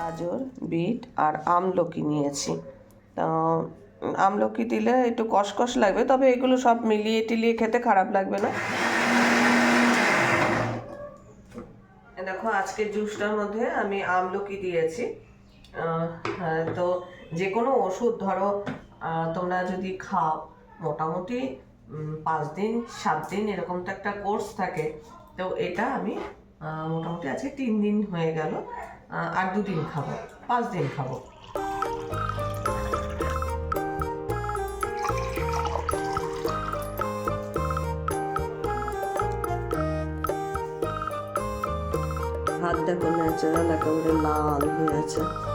গাজর বিট আর আমলকি নিয়েছি। তো আমলকি দিলে একটু কষকষ লাগবে তবে এগুলো সব মিলিয়ে টিলিয়ে খেতে খারাপ লাগবে না। দেখো আজকে জুসটার মধ্যে আমি আমলকি দিয়েছি। হ্যাঁ, তো যে কোনো ওষুধ ধরো তোমরা যদি খাও মোটামুটি পাঁচ দিন সাত দিন এরকম তো একটা কোর্স থাকে। তো এটা আমি মোটামুটি আজকে তিন দিন হয়ে গেল। আর দুদিন খাব পাঁচ দিন খাব হাত দেখো ন্যাচারাল একেবারে লাল হয়ে আছে।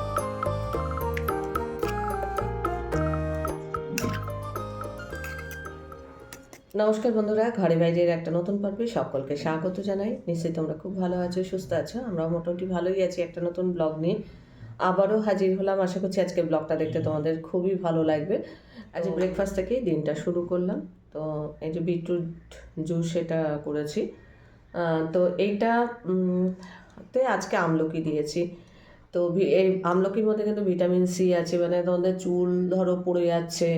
নমস্কার বন্ধুরা, ঘরে বাইরের একটা নতুন পর্বে সকলকে স্বাগত জানাই। নিশ্চয়ই তোমরা খুব ভালো আছো, সুস্থ আছো। আমরা মোটামুটি ভালোই আছি একটা নতুন ব্লগ নিয়ে। আবারও হাজির হলাম, আশা করছি আজকে ব্লগটা দেখতে তোমাদের খুবই ভালো লাগবে। আজ ব্রেকফাস্ট থেকেই দিনটা শুরু করলাম। তো এই যে বিটরুট জুস এটা করেছি। তো এইটা তে আজকে আমলকি দিয়েছি। তো এই আমলকির মধ্যে কিন্তু ভিটামিন সি আছে মানে তোমাদের চুল ধরো পড়ে যাচ্ছে।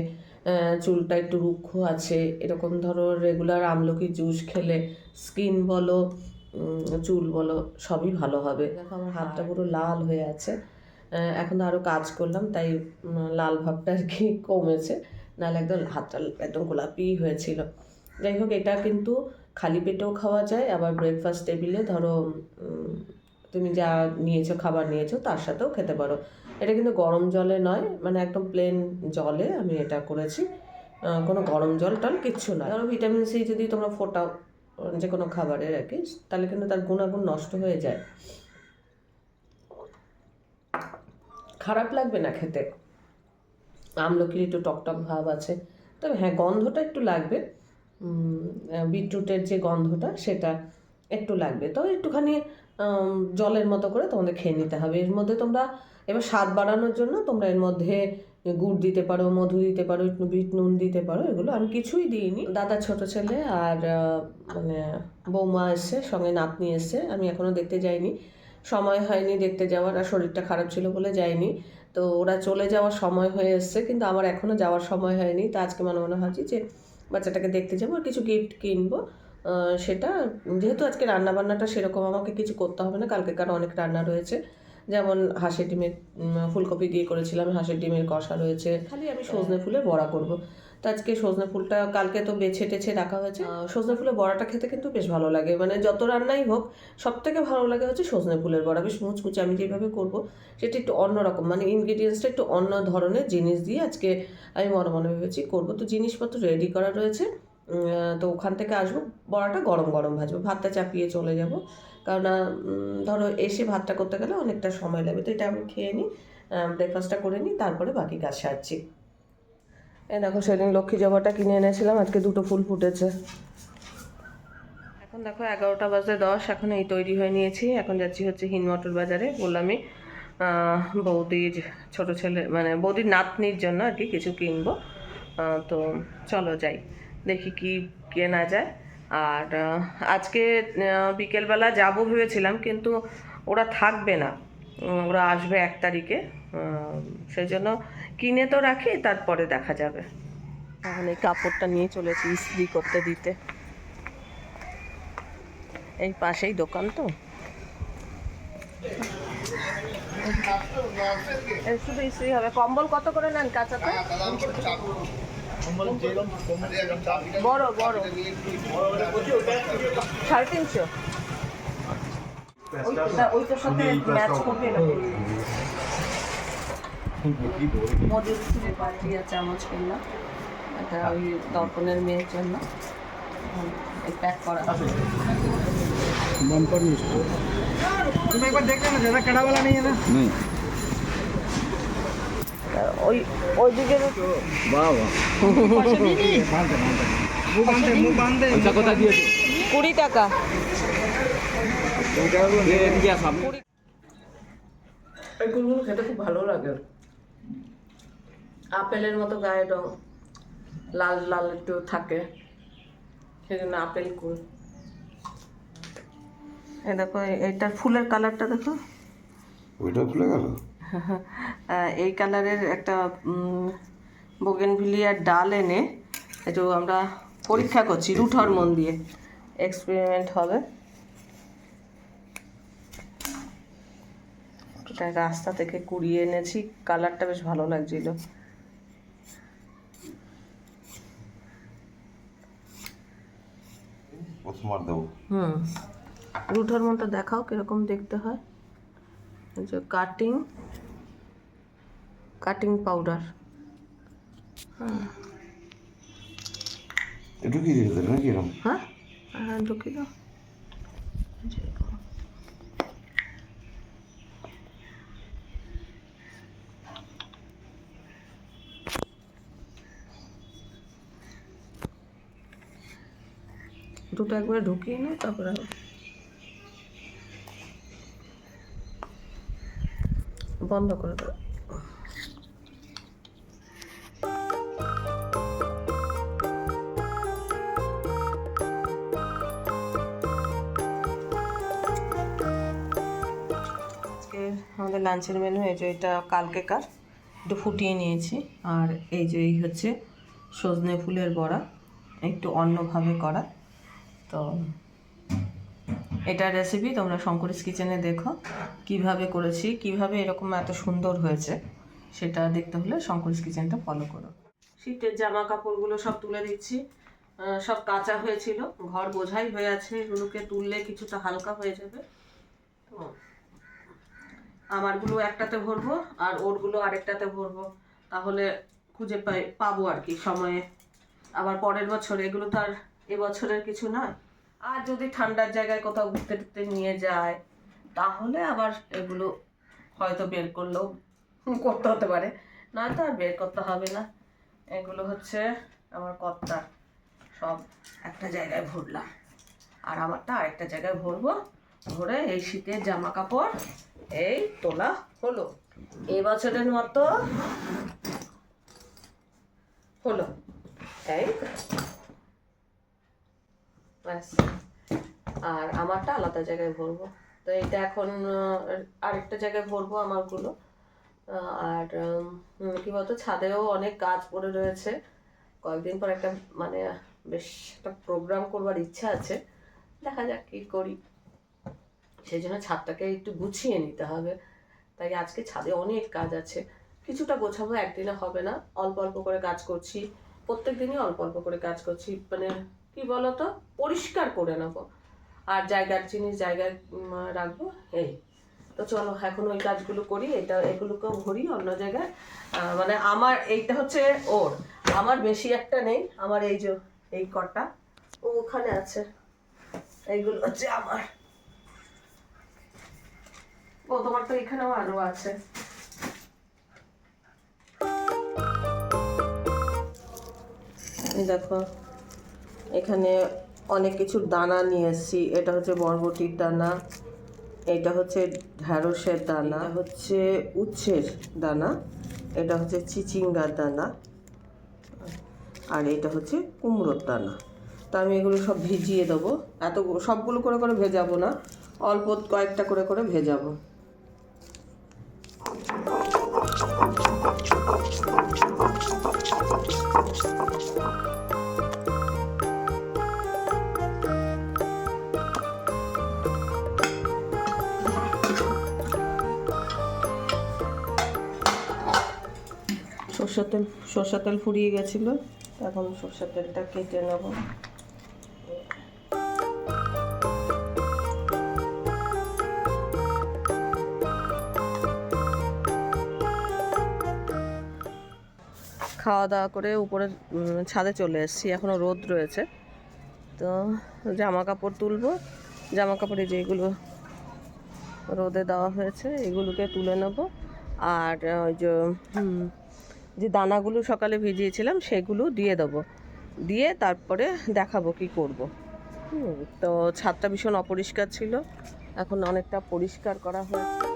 চুলটা একটু রুক্ষ আছে। এরকম ধরো রেগুলার আমলকি জুস খেলে স্কিন বলো চুল বলো সবই ভালো হবে। দেখো আমার হাতটা পুরো লাল হয়ে আছে। এখন আরও কাজ করলাম তাই লাল ভাবটা আর কি কমেছে। নাহলে একদম হাতটা একদম গোলাপি হয়েছিল। যাই হোক এটা কিন্তু খালি পেটেও খাওয়া যায় আবার ব্রেকফাস্ট টেবিলে ধরো তুমি যা নিয়েছো, খাবার নিয়েছো, তার সাথেও খেতে পারো। এটা কিন্তু গরম জলে নয় মানে একদম প্লেন জলে আমি এটা করেছি। কোনো গরম জল টল কিচ্ছু না ধরো ভিটামিন সি যদি তোমরা ফোটাও, যে কোনো খাবারের আর কি, তাহলে কিন্তু তার গুণাগুণ নষ্ট হয়ে যায়। খারাপ লাগবে না খেতে। আমলকির একটু টকটক ভাব আছে। তবে হ্যাঁ গন্ধটা একটু লাগবে। বিটরুটের যে গন্ধটা, সেটা একটু লাগবে। তো একটুখানি জলের মতো করে তোমাদের খেয়ে নিতে হবে। এর মধ্যে তোমরা এবার স্বাদ বাড়ানোর জন্য তোমরা এর মধ্যে গুড় দিতে পারো, মধু দিতে পারো বিট নুন দিতে পারো, এগুলো আমি কিছুই দিইনি। দাদা ছোট ছেলে আর মানে বৌমা এসছে, সঙ্গে নাতনি এসছে, আমি এখনও দেখতে যাইনি। সময় হয়নি দেখতে যাওয়ার আর শরীরটা খারাপ ছিল বলে যাইনি। তো ওরা চলে যাওয়ার সময় হয়ে এসছে, কিন্তু আমার এখনও যাওয়ার সময় হয়নি। তা আজকে মনে মনে ভাবছি যে বাচ্চাটাকে দেখতে যাব আর কিছু গিফট কিনবো। সেটা যেহেতু আজকে রান্না বান্নাটা সেরকম আমাকে কিছু করতে হবে না কালকে কার অনেক রান্না রয়েছে। যেমন হাঁসের ডিমের ফুলকপি দিয়ে করেছিলাম হাঁসের ডিমের কষা রয়েছে খালি আমি সজনে ফুলের বড়া করব। তো আজকে সজনে ফুলটা কালকে তো বেছে টেছে রাখা হয়েছে। সজনে ফুলের বড়াটা খেতে কিন্তু বেশ ভালো লাগে। মানে যত রান্নাই হোক সব থেকে ভালো লাগে হচ্ছে সজনে ফুলের বড়া। বেশ মুচকুচে আমি যেভাবে করব সেটা একটু অন্যরকম মানে ইনগ্রিডিয়েন্টসটা একটু অন্য ধরনের জিনিস দিয়ে আজকে আমি মনে মনে ভেবেছি করব। তো জিনিসপত্র রেডি করা রয়েছে। তো ওখান থেকে আসব। বড়াটা গরম গরম ভাজবো। ভাতটা চাপিয়ে চলে যাব। কেননা ধরো এসে ভাতটা করতে গেলে অনেকটা সময় লাগবে। তো এটা আমি খেয়ে নিই ব্রেকফাস্টটা করে নিই, তারপরে বাকি কাজ সারছি। এই দেখো, সেদিন লক্ষ্মী জবাটা কিনে এনেছিলাম। আজকে দুটো ফুল ফুটেছে। এখন দেখো এগারোটা বাজে দশ। এখন এই তৈরি হয়ে নিয়েছি। এখন যাচ্ছি হচ্ছে হিনমটর বাজারে। বললামই বৌদির ছোট ছেলে মানে বৌদির নাতনির জন্য আর কি কিছু কিনবো। তো চলো যাই। দেখি কি কেনা যায়। আর আজকে বিকেলবেলা যাব ভেবেছিলাম, কিন্তু ওরা থাকবে না। ওরা আসবে এক তারিখে। সেই জন্য কিনে তো রাখি, তারপরে দেখা যাবে। এখন কাপড়টা নিয়ে চলেছি ইস্ত্রি করতে দিতে। এই পাশেই দোকান তো। শুধু ইস্ত্রি হবে। কম্বল কত করে নেন কাঁচাতে বড় বড় সাড়ে তিনশো ওইটা- ওইটার সাথে ম্যাচ করবে এরকম। মধুর ফুলের বাটি আর চামচ কিনলাম একটা ওই দর্পণের মেয়ের জন্য হুম, এই প্যাক করা बम्पर मिस्टर तुम एक बार देख लेना ज्यादा कड़ा वाला नहीं है ना नहीं আর ওই ওই দিকে কুড়ি টাকা। এগুলো খেতে খুব ভালো লাগে। আপেলের মতো গায়ে রং লাল লাল একটু থাকে। সেজন্য আপেল কুল। এ দেখো এটা ফুলের কালারটা দেখো। ওইটা ফুলে গেল? এই কালারের একটা বোগেনভিলিয়ার ডাল এনে একটু আমরা পরীক্ষা করছি রুট হরমোন দিয়ে। এক্সপেরিমেন্ট হবে। এটা রাস্তা থেকে কুড়িয়ে এনেছি কালারটা বেশ ভালো লাগছিল। হুম। রুট হরমোনটা দেখাও কীরকম দেখতে হয়। যে কাটিং কাটিং পাউডার একটু কি দিয়ে দেবে নাকি এরকম হ্যাঁ হ্যাঁ ঢুকিয়ে দাও। দুটো একবারে ঢুকিয়ে নাও তারপরে বন্ধ করে দাও। আমাদের লাঞ্চের মেনু এই যে এটা কালকেকার একটু ফুটিয়ে নিয়েছি। আর এই যে এই হচ্ছে সজনে ফুলের বড়া, একটু অন্যভাবে করা। তো এটার রেসিপি তোমরা শঙ্করিস কিচেনে দেখো, কীভাবে করেছি, কীভাবে এরকম এত সুন্দর হয়েছে, সেটা দেখতে হলে শঙ্করিস কিচেনটা ফলো করো। শীতের জামা কাপড়গুলো সব তুলে দিচ্ছি। সব কাঁচা হয়েছিল, ঘর বোঝাই হয়ে আছে, এগুলোকে তুললে কিছুটা হালকা হয়ে যাবে। তো আমারগুলো একটাতে ভরবো আর ওরগুলো আরেকটাতে ভরবো। তাহলে খুঁজে পাই, পাবো আর কি সময়ে। আবার পরের বছর, এগুলো তো আর এবছরের কিছু নয়। আর যদি ঠান্ডার জায়গায় কোথাও ঘুরতে টুরতে নিয়ে যায়, তাহলে আবার এগুলো হয়তো বের করলেও করতে হতে পারে। নয়তো আর বের করতে হবে না। এগুলো হচ্ছে আমার কর্তা। সব একটা জায়গায় ভরলাম। আর আমারটা আরেকটা জায়গায় ভরবো। ভরে এই শীতের জামা কাপড় এই তোলা হলো। এই বছরের মতো হলো। এই। ব্যাস। আর আমারটা আলাদা জায়গায় ভরবো। তো এটা এখন আরেকটা জায়গায় ভরবো আমারগুলো। আর কি বলতো, ছাদেও অনেক গাছ পড়ে রয়েছে। কয়েকদিন পর একটা মানে বেশ একটা প্রোগ্রাম করবার ইচ্ছা আছে। দেখা যাক কী করি। সেই জন্য ছাদটাকে একটু গুছিয়ে নিতে হবে। তাই আজকে ছাদে অনেক কাজ আছে। কিছুটা গোছাবো একদিনে হবে না। অল্প অল্প করে কাজ করছি। প্রত্যেক দিনই অল্প অল্প করে কাজ করছি। মানে কি বলতো? পরিষ্কার করে নেব। আর জায়গার জিনিস জায়গায় রাখব। এই। তো চলো, এখন ওই কাজগুলো করি। এটা, এগুলোকেও ভরি অন্য জায়গায়। মানে আমার এইটা হচ্ছে ওর। আমার বেশি একটা নেই। আমার এই যে, এই কটা। ওখানে আছে। এইগুলো হচ্ছে আমার। ও, তোমার তো এখানেও আরও আছে। দেখো, এখানে অনেক কিছুর দানা নিয়ে এসেছি। এটা হচ্ছে বরবটির দানা, এটা হচ্ছে ঢ্যাঁড়সের দানা হচ্ছে উচ্ছের দানা, এটা হচ্ছে চিচিঙ্গার দানা, আর এটা হচ্ছে কুমড়োর দানা। তো আমি এগুলো সব ভিজিয়ে দেবো। এত সবগুলো করে করে ভেজাবো না, অল্প কয়েকটা করে করে ভেজাবো। সর্ষের তেল সর্ষা তেল ফুরিয়ে গেছিল। এখন সর্ষের তেলটা কেটে নেব। খাওয়া দাওয়া করে উপরে ছাদে চলে এসেছি। এখনও রোদ রয়েছে। তো জামা কাপড় তুলবো। জামা কাপড়ে যেগুলো রোদে দেওয়া হয়েছে, এগুলোকে তুলে নেব। আর ওই যে যে দানাগুলো সকালে ভিজিয়েছিলাম, সেগুলো দিয়ে দেবো। দিয়ে তারপরে দেখাবো কি করব। তো ছাদটা ভীষণ অপরিষ্কার ছিল। এখন অনেকটা পরিষ্কার করা হয়েছে।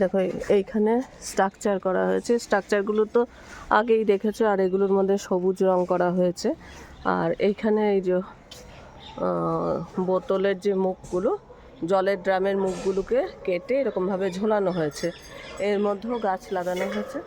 দেখো এইখানে স্ট্রাকচার করা হয়েছে। স্ট্রাকচারগুলো তো আগেই দেখেছ, আর এগুলোর মধ্যে সবুজ রং করা হয়েছে। আর এইখানে এই যে বোতলের যে মুখগুলো, জলের ড্রামের মুখগুলোকে কেটে এরকমভাবে ঝোলানো হয়েছে। এর মধ্যেও গাছ লাগানো হয়েছে।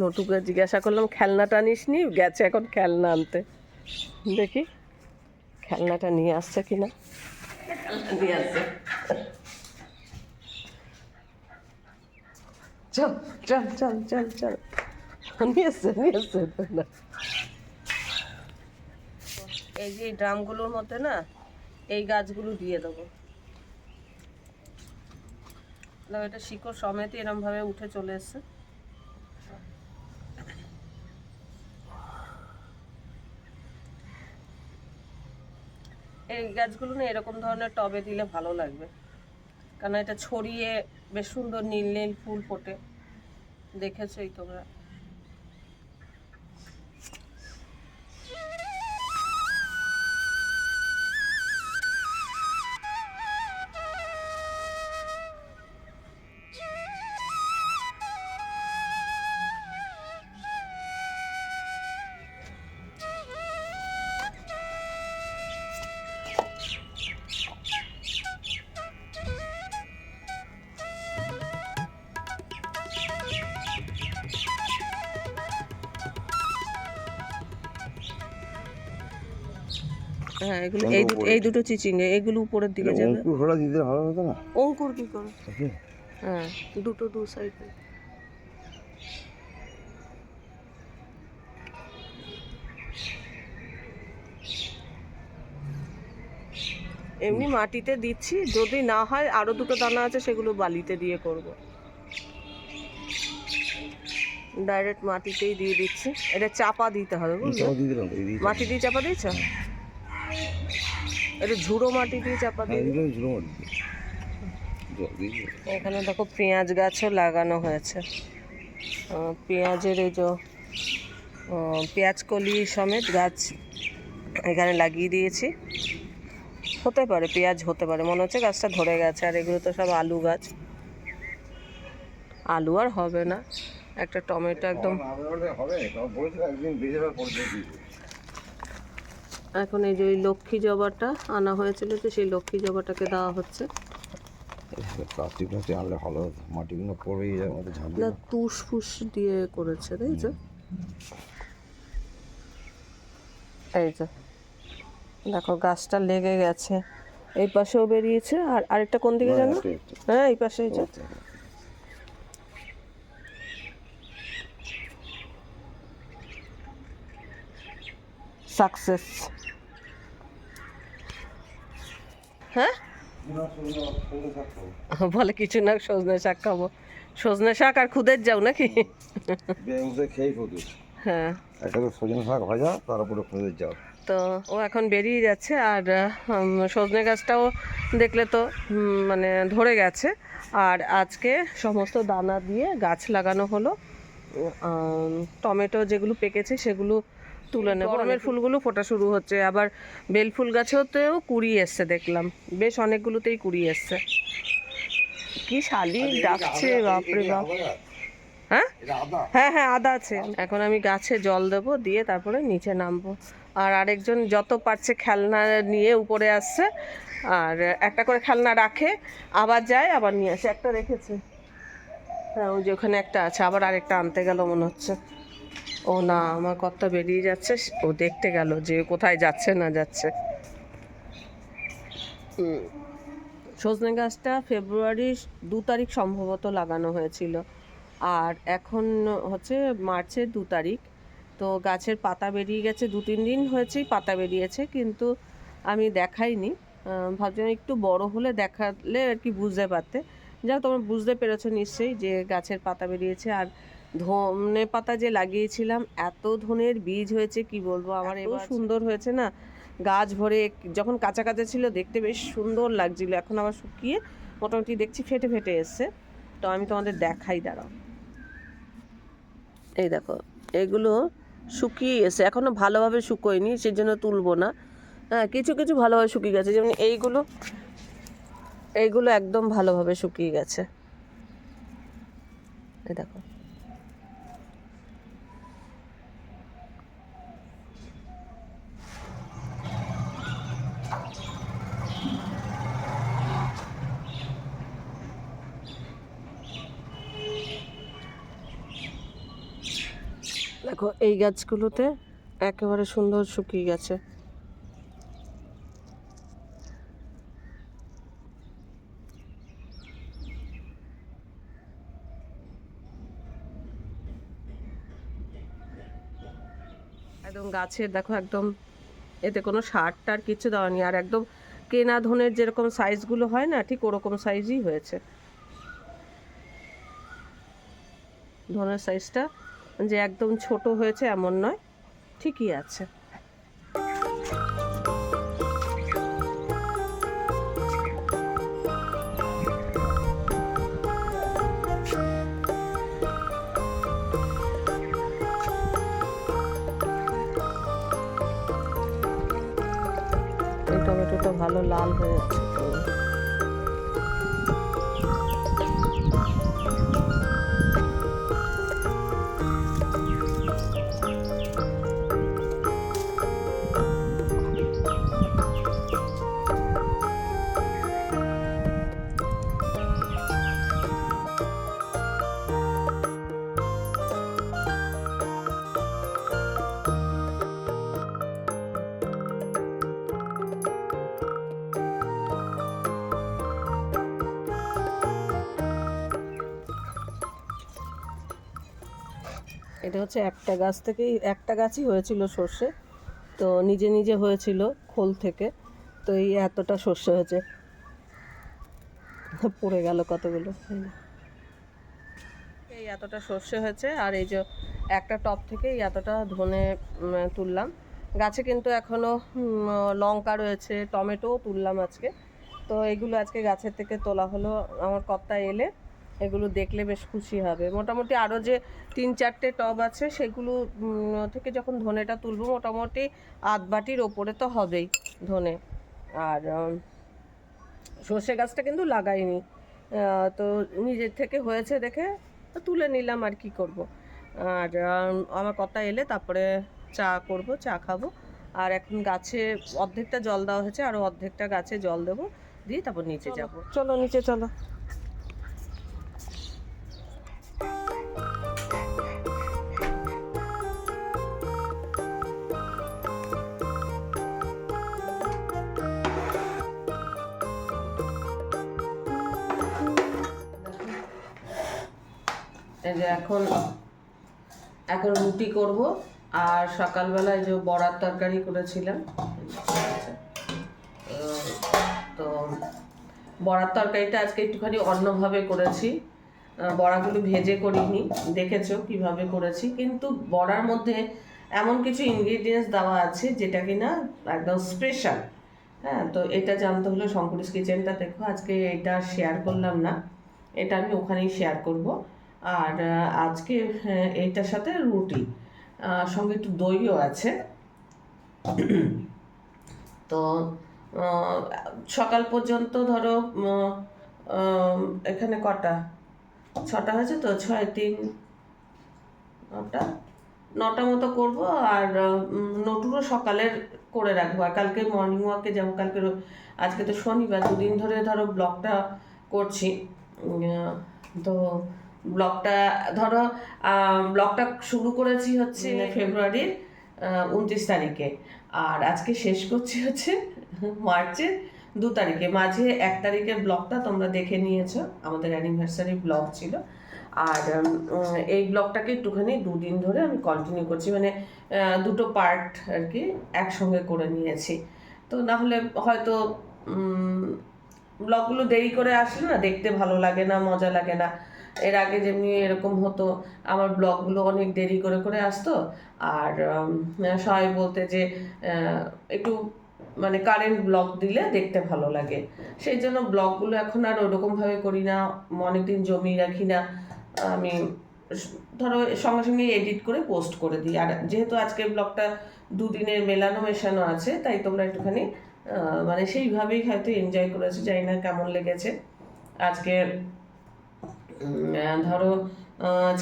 নটুকে জিজ্ঞাসা করলাম, খেলনাটা আনিস নি গেছে এখন খেলনা আনতে। দেখি, খেলনাটা নিয়ে আসছে কিনা? নিয়ে আসছে। চল চল চল চল চল। নিয়ে আসছে নিয়ে আসছে না এই যে ড্রামগুলোর মধ্যে না, এই গাছগুলো দিয়ে দেবো। এটা শিকড় সমেত এরম ভাবে উঠে চলে এসছে। এই গাছগুলো না এরকম ধরনের টবে দিলে ভালো লাগবে। কারণ এটা ছড়িয়ে বেশ সুন্দর নীল নীল ফুল ফোটে। দেখেছোই তোমরা। হ্যাঁ এগুলো এই দুটো এই দুটো চিচিঙ্গে এগুলো উপরের দিকে যাবে। অঙ্কুর দিতে ভালো হতো না? অঙ্কুর কি করে? হ্যাঁ দুটো দু সাইডে এমনি মাটিতে দিচ্ছি যদি না হয় আরও দুটো দানা আছে সেগুলো বালিতে দিয়ে করব। ডাইরেক্ট মাটিতেই দিয়ে দিচ্ছি। এটা চাপা দিতে হবে বুঝলে? মাটি দিয়ে চাপা দিয়েছ? এটা ঝুড়ো মাটি দিয়ে চাপা হ্যাঁ, দিয়ে? মাটি। এখানে দেখো পেঁয়াজ গাছও লাগানো হয়েছে। পেঁয়াজের এই যে পেঁয়াজ কলি সমেত গাছ এখানে লাগিয়ে দিয়েছি। হতে পারে পেঁয়াজ হতে পারে। মনে হচ্ছে গাছটা ধরে গেছে আর এগুলো তো সব আলু গাছ। আলু আর হবে না। একটা টমেটো একদম হবে তাও বলেছিল একদিন বেজে যাওয়ার পর দিয়ে দিয়েছে। এখন এই যে ওই লক্ষ্মী জবাটা আনা হয়েছিল যে সেই লক্ষ্মী জবাটাকে দেওয়া হচ্ছে। প্লাস্টিক প্লাস্টিক আনলে ভালো মাটিগুলো পড়েই যায় আমাদের ঝাঁপ না তুষ ফুস দিয়ে করেছে তাই তো? এই তো দেখো গাছটা লেগে গেছে। এই পাশেও বেরিয়েছে আর আরেকটা কোন দিকে জানো? হ্যাঁ এই পাশে এই যে সাকসেস হ্যাঁ? বলে কিছু না সজনে শাক খাব। সজনে শাক আর খুদের যাও নাকি? হ্যাঁ। তো সজনে শাক ভাজা তার উপরে যাও। তো ও এখন বেরিয়ে যাচ্ছে আর সজনে গাছটাও দেখলে তো মানে ধরে গেছে। আর আজকে সমস্ত দানা দিয়ে গাছ লাগানো হলো। টমেটো যেগুলো পেকেছে সেগুলো তুলে নেব। গরমের ফুলগুলো ফোটা শুরু হচ্ছে। আবার বেল ফুল গাছেওতেও কুড়ি এসছে দেখলাম। বেশ অনেকগুলোতেই কুড়ি এসছে। কি শালিক ডাকছে বাপরে বাপ। হ্যাঁ? হ্যাঁ হ্যাঁ আদা আছে। এখন আমি গাছে জল দেবো দিয়ে তারপরে নিচে নামবো। আর আরেকজন যত পারছে খেলনা নিয়ে উপরে আসছে আর একটা করে খেলনা রাখে আবার যায় আবার নিয়ে আসে। একটা রেখেছে। হ্যাঁ ওই যে ওখানে একটা আছে আবার আরেকটা আনতে গেল মনে হচ্ছে। ও না, আমার কর্তা বেরিয়ে যাচ্ছে, ও দেখতে গেল যে কোথায় যাচ্ছে না যাচ্ছে। সজনে গাছটা ফেব্রুয়ারির দু তারিখ সম্ভবত লাগানো হয়েছিল। আর এখন হচ্ছে মার্চের দু তারিখ। তো গাছের পাতা বেরিয়ে গেছে, দু তিন দিন হয়েছেই পাতা বেরিয়েছে, কিন্তু আমি দেখাইনি। ভাবছিলাম একটু বড় হলে দেখালে আর কি বুঝতে পারতে। যাক তোমরা বুঝতে পেরেছ নিশ্চয়ই যে গাছের পাতা বেরিয়েছে। আর ধনে পাতা যে লাগিয়েছিলাম এত ধনের বীজ হয়েছে কি বলব? আমার এত সুন্দর হয়েছে না? গাছ ভরে যখন কাঁচা কাঁচা ছিল দেখতে বেশ সুন্দর লাগছিল। এখন আবার শুকিয়ে মোটামুটি দেখছি ফেটে ফেটে এসছে। তো আমি তোমাদের দেখাই দাঁড়াও। এই দেখো এগুলো শুকিয়ে এসে এখনও ভালোভাবে শুকোয়নি সেই জন্য তুলবো না। হ্যাঁ কিছু কিছু ভালোভাবে শুকিয়ে গেছে। যেমন এইগুলো এইগুলো একদম ভালোভাবে শুকিয়ে গেছে। এই দেখো দেখো এই গাছগুলোতে একেবারে সুন্দর শুকিয়ে গেছে। একদম গাছের, দেখো একদম এতে কোনো সার টার কিছু দেওয়া নেই। আর একদম কেনা ধনের যেরকম সাইজগুলো হয় না, ঠিক ওরকম সাইজই হয়েছে। ধনের সাইজটা যে একদম ছোট হয়েছে এমন নয় ঠিকই আছে। টমেটোটা ভালো লাল হয়ে যাচ্ছে। এটা হচ্ছে একটা গাছ থেকেই একটা গাছই হয়েছিল সর্ষে। তো নিজে নিজে হয়েছিল খোল থেকে। তো এই এতটা সর্ষে হয়েছে। পড়ে গেল কতগুলো এই এতটা সর্ষে হয়েছে আর এই যে একটা টপ থেকে এতটা ধনে তুললাম। গাছে কিন্তু এখনও উম, লঙ্কা রয়েছে টমেটোও তুললাম আজকে। তো এগুলো আজকে গাছের থেকে তোলা হলো। আমার কর্তা এলে এগুলো দেখলে বেশ খুশি হবে। মোটামুটি আরও যে তিন চারটে টব আছে সেগুলো থেকে যখন ধনেটা তুলবো মোটামুটি আধ বাটির ওপরে তো হবেই ধনে। আর সর্ষে গাছটা কিন্তু লাগাইনি। তো নিজের থেকে হয়েছে দেখে তুলে নিলাম আর কি করব। আর আমার কথা এলে তারপরে চা করব চা খাব। আর এখন গাছে অর্ধেকটা জল দেওয়া হয়েছে আর অর্ধেকটা গাছে জল দেবো দিয়ে তারপর নিচে যাব। চলো নিচে চলো। এখন এখন রুটি করব, আর সকালবেলায় যে বড়ার তরকারি করেছিলাম, তো বড়ার তরকারিটা আজকে একটুখানি অন্যভাবে করেছি বড়াগুলো ভেজে করিনি, দেখেছ কীভাবে করেছি, কিন্তু বড়ার মধ্যে এমন কিছু ইনগ্রিডিয়েন্টস দেওয়া আছে, যেটা কি না একদম স্পেশাল হ্যাঁ তো এটা জানতে হলে শঙ্করিস কিচেনটা দেখো, আজকে এটা শেয়ার করলাম না, এটা আমি ওখানেই শেয়ার করব। আর আজকে এইটার সাথে রুটি সঙ্গে একটু দইও আছে। তো সকাল পর্যন্ত ধরো এখানে কটা? ছটা হয়েছে তো? ছয়, তিন, নটা? নটা মতো করব আর নটুরও সকালের করে রাখব। আর কালকে মর্নিং ওয়াকে যাব। কালকে আজকে তো শনিবার। দুদিন ধরে ধরো ব্লগটা করছি। তো ব্লগটা ধরো ব্লগটা শুরু করেছি হচ্ছে ফেব্রুয়ারির উনত্রিশ তারিখে। আর আজকে শেষ করছি হচ্ছে মার্চের দু তারিখে। মাঝে এক তারিখের ব্লগটা তোমরা দেখে নিয়েছো। আমাদের অ্যানিভার্সারি ব্লগ ছিল। আর এই ব্লগটাকে একটুখানি দুদিন ধরে আমি কন্টিনিউ করছি। মানে দুটো পার্ট আর কি একসঙ্গে করে নিয়েছি। তো না হলে হয়তো ব্লগগুলো দেরি করে আসলে না দেখতে ভালো লাগে না মজা লাগে না। এর আগে যেমনি এরকম হতো, আমার ব্লগগুলো অনেক দেরি করে করে আসতো। আর সবাই বলতে যে একটু মানে কারেন্ট ব্লগ দিলে দেখতে ভালো লাগে। সেই জন্য ব্লগগুলো এখন আর ওরকমভাবে করি না অনেকদিন জমিয়ে রাখি না। আমি, ধরো, সঙ্গে সঙ্গে এডিট করে পোস্ট করে দিই। আর যেহেতু আজকের ব্লগটা দুদিনের মেলানো মেশানো আছে, তাই তোমরা একটুখানি মানে সেইভাবেই হয়তো এনজয় করেছ, জানি না কেমন লেগেছে। আজকে ধরো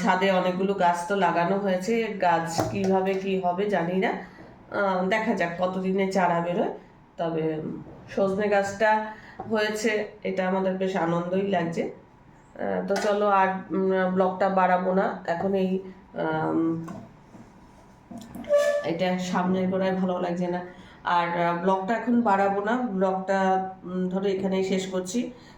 ছাদে অনেকগুলো গাছ তো লাগানো হয়েছে, গাছ কীভাবে কি হবে জানি না। দেখা যাক কতদিনে চারা বেরোয়। তবে সজনে গাছটা হয়েছে, এটা আমাদের বেশ আনন্দই লাগছে। তো চলো আর ব্লগটা বাড়াবো না। এখন এই এটা সামনের গোড়ায় ভালো লাগছে না। আর ব্লগটা এখন বাড়াবো না। ব্লগটা ধরো এখানেই শেষ করছি।